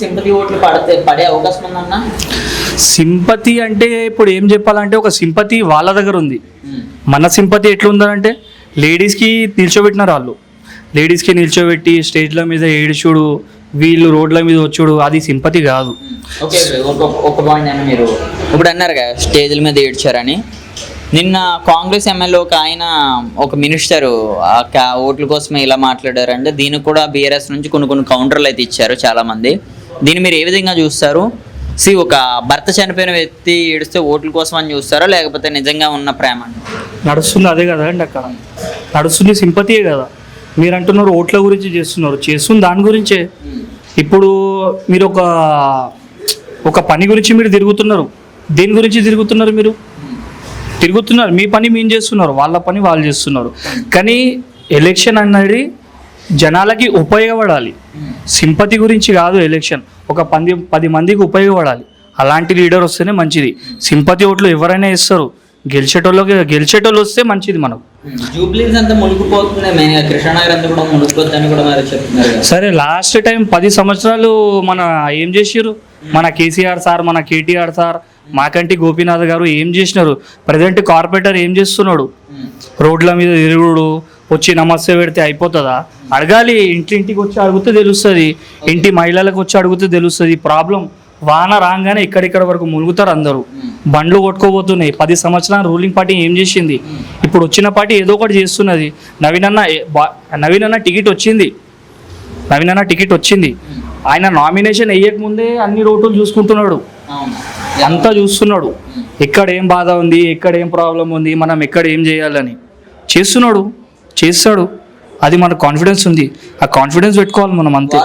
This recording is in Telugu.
సింపతి ఓట్లు పడితే పడే అవకాశం ఉందన్న? సింపతి అంటే ఇప్పుడు ఏం చెప్పాలంటే ఒక సింపతి వాళ్ళ దగ్గర ఉంది. మన సింపతి ఎట్లుందంటే లేడీస్కి నిల్చోబెట్టినారు వాళ్ళు. లేడీస్కి నిల్చోబెట్టి స్టేజ్ల మీద ఏడుచుడు వీళ్ళు రోడ్ల మీద వచ్చుడు అది సింపతి కాదు. ఓకే ఒక ఒక పాయింట్ అన్న మీరు. ఇప్పుడు అన్నారు కదా స్టేజ్ల మీద ఏడ్చారని. నిన్న కాంగ్రెస్ ఎమ్మెల్యే ఒక ఆయన ఒక మినిస్టర్ ఓట్ల కోసమే ఇలా మాట్లాడారంటే దీనికి కూడా బీఆర్ఎస్ నుంచి కొన్ని కొన్ని కౌంటర్లు అయితే ఇచ్చారు చాలా మంది దీన్ని మీరు ఏ విధంగా చూస్తారు? సి ఒక భర్త చనిపోయిన వ్యక్తి ఏడిస్తే ఓట్ల కోసం అని చూస్తారా? లేకపోతే నిజంగా ఉన్న ప్రేమ నడుస్తుంది అదే కదా అండి అక్కడ. నడుస్తుంది సింపతియే కదా. మీరు అంటున్నారు ఓట్ల గురించి చేస్తున్నారు. చేస్తుంది దాని గురించే. ఇప్పుడు మీరు ఒక ఒక పని గురించి మీరు తిరుగుతున్నారు. దేని గురించి తిరుగుతున్నారు మీరు? తిరుగుతున్నారు. మీ పని మేము చేస్తున్నారు. వాళ్ళ పని వాళ్ళు చేస్తున్నారు. కానీ ఎలక్షన్ అనేది జనాలకి ఉపయోగపడాలి. సింపతి గురించి కాదు ఎలక్షన్. ఒక పది పది మందికి ఉపయోగపడాలి. అలాంటి లీడర్ వస్తేనే మంచిది. సింపతి ఓట్లు ఎవరైనా ఇస్తారు గెలిచేటోళ్ళకి గెలిచేటోళ్ళు వస్తే మంచిది మనకు. జూబ్లీస్ అంతా మునిగిపోతుంది మెయిన్గా కృష్ణానగర్ అంతా కూడా మునిగిపోతుందని కూడా మరి చెప్తున్నారు కదా. సరే లాస్ట్ టైం పది సంవత్సరాలు మన ఏం చేసిర్రు? మన కేసీఆర్ సార్ మన కేటీఆర్ సార్ మాకంటి గోపీనాథ్ గారు ఏం చేసినారు? ప్రజెంట్ కార్పొరేటర్ ఏం చేస్తున్నాడు? రోడ్ల మీద తిరుగుడు వచ్చి నమస్తే పెడితే అయిపోతుందా? అడగాలి ఇంటింటికి వచ్చి అడిగితే తెలుస్తుంది. ఇంటి మహిళలకు వచ్చి అడిగితే తెలుస్తుంది. ప్రాబ్లం వాన రాగానే ఇక్కడిక్కడ వరకు మునుగుతారు అందరూ. బండ్లు కొట్టుకోబోతున్నాయి. పది సంవత్సరాలు రూలింగ్ పార్టీ ఏం చేసింది? ఇప్పుడు వచ్చిన పార్టీ ఏదో ఒకటి చేస్తున్నది. నవీనన్న నవీనన్న టికెట్ వచ్చింది. నవీనన్న టికెట్ వచ్చింది. ఆయన నామినేషన్ వేయకముందే అన్ని రోడ్లు చూసుకుంటున్నాడు. అంతా చూస్తున్నాడు. ఎక్కడ ఏం బాధ ఉంది ఎక్కడ ఏం ప్రాబ్లం ఉంది మనం ఎక్కడ ఏం చేయాలని. చేస్తున్నాడు చేస్తాడు. అది మన కాన్ఫిడెన్స్ ఉంది. ఆ కాన్ఫిడెన్స్ పెట్టుకోవాలి మనం అంతే.